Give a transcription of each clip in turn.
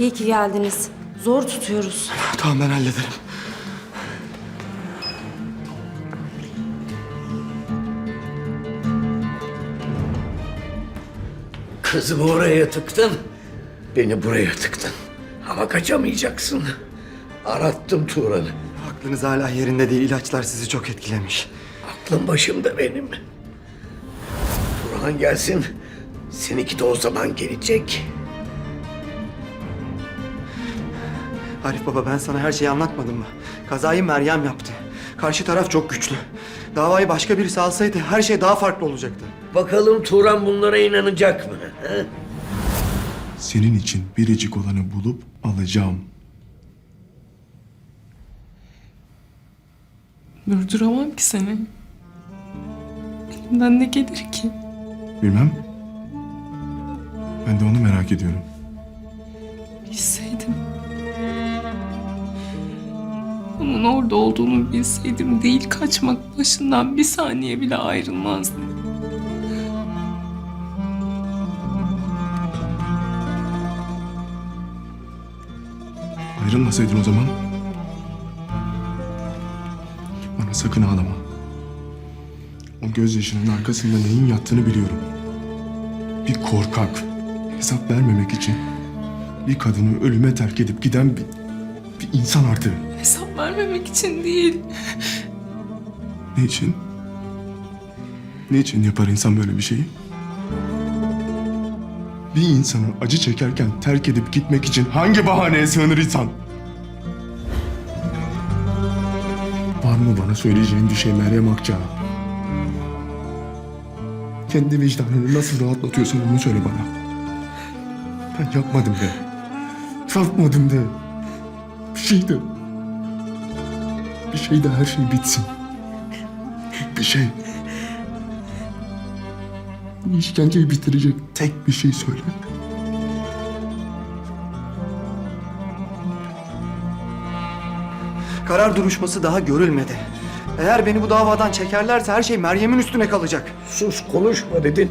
İyi ki geldiniz. Zor tutuyoruz. Tamam ben hallederim. Kızımı oraya tıktın, beni buraya tıktın. Ama kaçamayacaksın. Arattım Turan'ı. Aklınız hala yerinde değil. İlaçlar sizi çok etkilemiş. Aklım başımda benim. Turan gelsin, seninki de o zaman gelecek. Arif baba ben sana her şeyi anlatmadım mı? Kazayı Meryem yaptı. Karşı taraf çok güçlü. Davayı başka birisi alsaydı her şey daha farklı olacaktı. Bakalım Turan bunlara inanacak mı? he? Senin için biricik olanı bulup alacağım. Durduramam ki seni. Elimden ne gelir ki? Bilmem. Ben de onu merak ediyorum. Bilseydim. Onun orada olduğunu bilseydim değil kaçmak başından bir saniye bile ayrılmazdım. Ayrılmasaydın o zaman. Bana sakın ağlama. O gözyaşının arkasında neyin yattığını biliyorum. Bir korkak. Hesap vermemek için bir kadını ölüme terk edip giden bir, bir insan artığı. Hesap vermemek için değil. Ne için? Ne için yapar insan böyle bir şeyi? Bir insanı acı çekerken terk edip gitmek için hangi bahaneye sığınır insan? Var mı bana söyleyeceğin bir şey Meryem Akça? Kendi vicdanını nasıl rahatlatıyorsun onu söyle bana. Ben yapmadım de. Yapmadım de. Bir şey de. Bir şey de her şey bitsin. Bir şey. Bu işkenceyi bitirecek tek bir şey söyle. Karar duruşması daha görülmedi. Eğer beni bu davadan çekerlerse her şey Meryem'in üstüne kalacak. Sus konuşma dedin.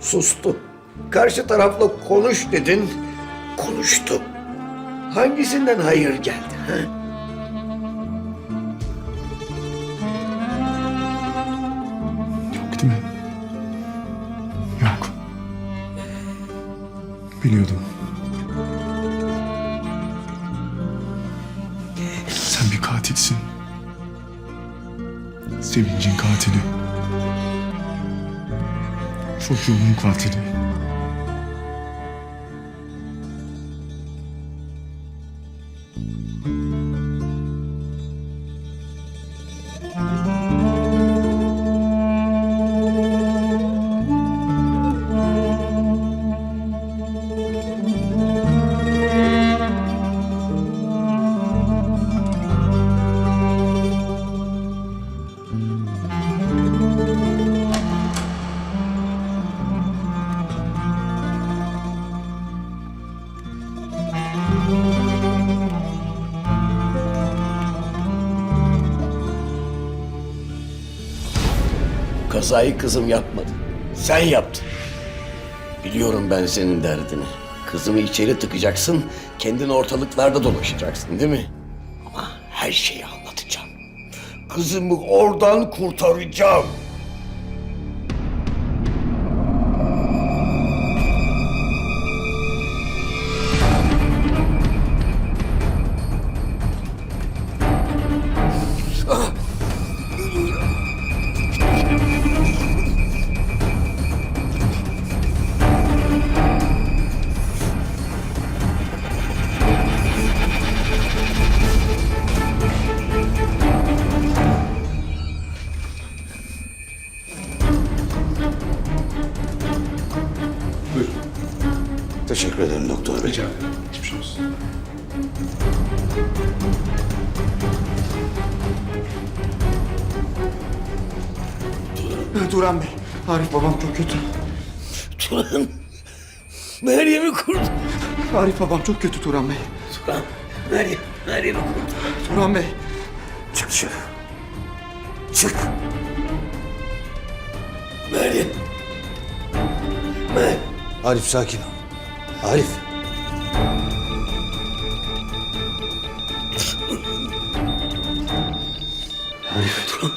Sustu. Karşı tarafla konuş dedin. Konuştu. Hangisinden hayır geldi? Ha? Biliyordum. Sen bir katilsin. Sevincin katili. Çocuğumun katili. Kazayı kızım yapmadı. Sen yaptın. Biliyorum ben senin derdini. Kızımı içeri tıkacaksın, kendin ortalıklarda dolaşacaksın değil mi? Ama her şeyi anlatacağım. Kızımı oradan kurtaracağım. Teşekkür ederim doktor bey. Rica ederim. Geçmiş olsun. Turan Bey, Arif babam çok kötü. Turan, Meryem'i kurdu. Arif babam çok kötü Turan Bey. Turan, Meryem, Meryem'i kurdu. Turan Bey. Çık dışarı. Çık. Meryem. Meryem. Arif sakin ol. Arif. Arif. Turan.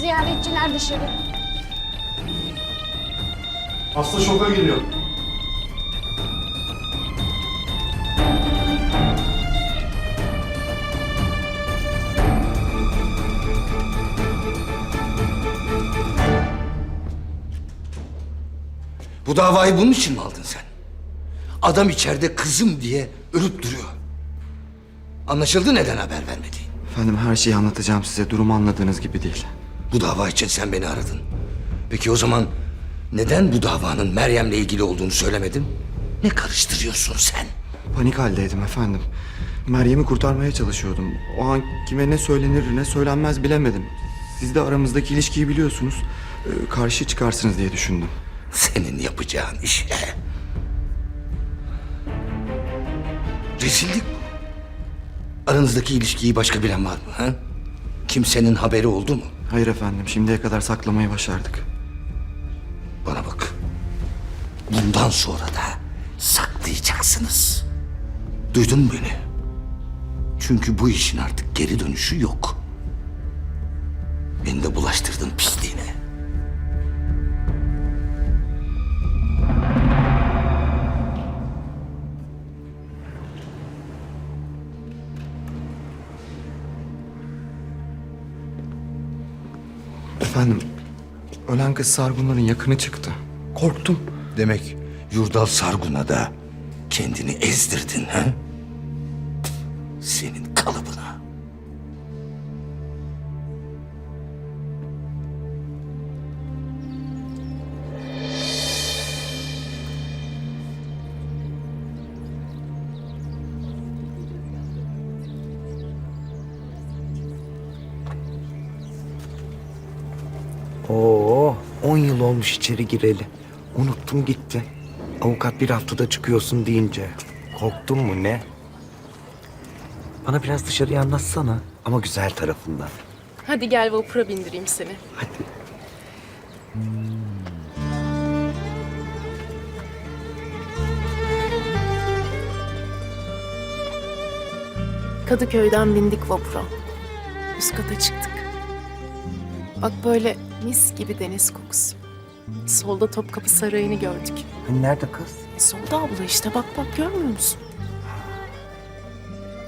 Ziyaretçiler dışarı. Hasta şoka giriyor. Bu davayı bunun için mi aldın sen? Adam içeride kızım diye ölüp duruyor. Anlaşıldı neden haber vermediğin. Efendim her şeyi anlatacağım size. Durumu anladığınız gibi değil. Bu dava için sen beni aradın. Peki o zaman neden bu davanın Meryem'le ilgili olduğunu söylemedin? Ne karıştırıyorsun sen? Panik haldeydim efendim. Meryem'i kurtarmaya çalışıyordum. O an kime ne söylenir ne söylenmez bilemedim. Siz de aramızdaki ilişkiyi biliyorsunuz. Ee, karşı çıkarsınız diye düşündüm. Senin yapacağın iş ne? Rezillik bu. Aranızdaki ilişkiyi başka bilen var mı? Ha? Kimsenin haberi oldu mu? Hayır efendim şimdiye kadar saklamayı başardık. Bana bak. Bundan sonra da saklayacaksınız. Duydun mu beni? Çünkü bu işin artık geri dönüşü yok. Beni de bulaştırdın pisliğine. Efendim ölen kız Sargunların yakını çıktı. Korktum. Demek Yurdal Sargun'a da kendini ezdirdin ha? Senin Oo, 10 yıl olmuş içeri gireli. Unuttum gitti. Avukat bir haftada çıkıyorsun deyince. Korktun mu ne? Bana biraz dışarıya anlatsana. Ama güzel tarafından. Hadi gel vapura bindireyim seni. Hadi. Kadıköy'den bindik vapura. Üst kata çıktık. Bak böyle mis gibi deniz kokusu. Solda Topkapı Sarayı'nı gördük. Hani nerede kız? E, solda abla işte bak bak görmüyor musun?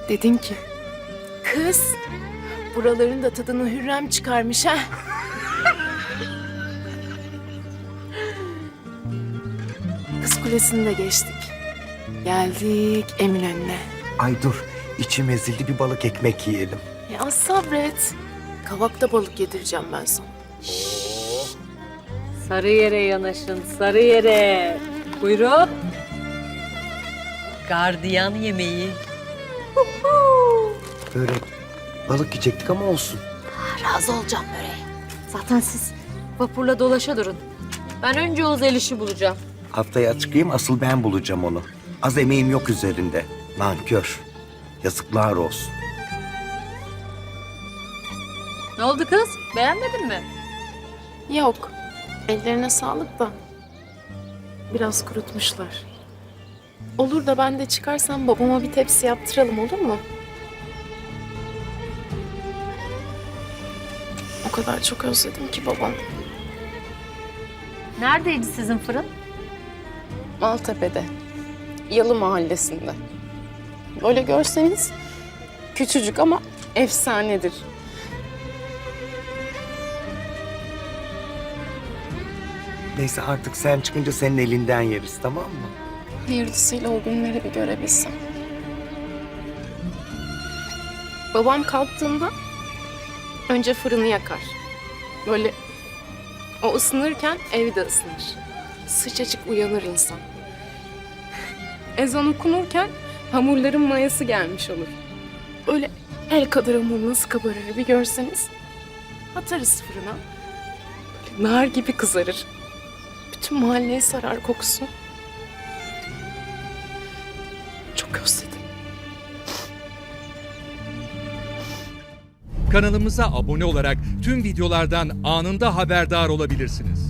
Dedin ki kız buraların da tadını Hürrem çıkarmış ha. Kız Kulesi'ni de geçtik. Geldik Eminönü'ne. Ay dur, içim ezildi bir balık ekmek yiyelim. Ya az sabret. Kavakta balık yedireceğim ben sana. Sarı yere yanaşın, sarı yere. Buyurun. Gardiyan yemeği. Börek, balık yiyecektik ama olsun. Razı olacağım böreğe. Zaten siz vapurla dolaşa durun. Ben önce o Zeliş'i bulacağım. Haftaya çıkayım asıl ben bulacağım onu. Az emeğim yok üzerinde. Nankör. Yazıklar olsun. Ne oldu kız? Beğenmedin mi? Yok. Ellerine sağlık da. Biraz kurutmuşlar. Olur da ben de çıkarsam babama bir tepsi yaptıralım olur mu? O kadar çok özledim ki babam. Neredeydi sizin fırın? Maltepe'de. Yalı mahallesinde. Böyle görseniz küçücük ama efsanedir. Neyse artık sen çıkınca senin elinden yeriz tamam mı? Hayırlısıyla o günleri bir görebilsem. Babam kalktığında önce fırını yakar. Böyle o ısınırken ev de ısınır. Sıcacık uyanır insan. Ezan okunurken hamurların mayası gelmiş olur. Öyle el kadar hamur nasıl kabarır bir görseniz. Atarız fırına. Böyle nar gibi kızarır. Bütün mahalleye sarar kokusu. Çok özledim. Kanalımıza abone olarak tüm videolardan anında haberdar olabilirsiniz.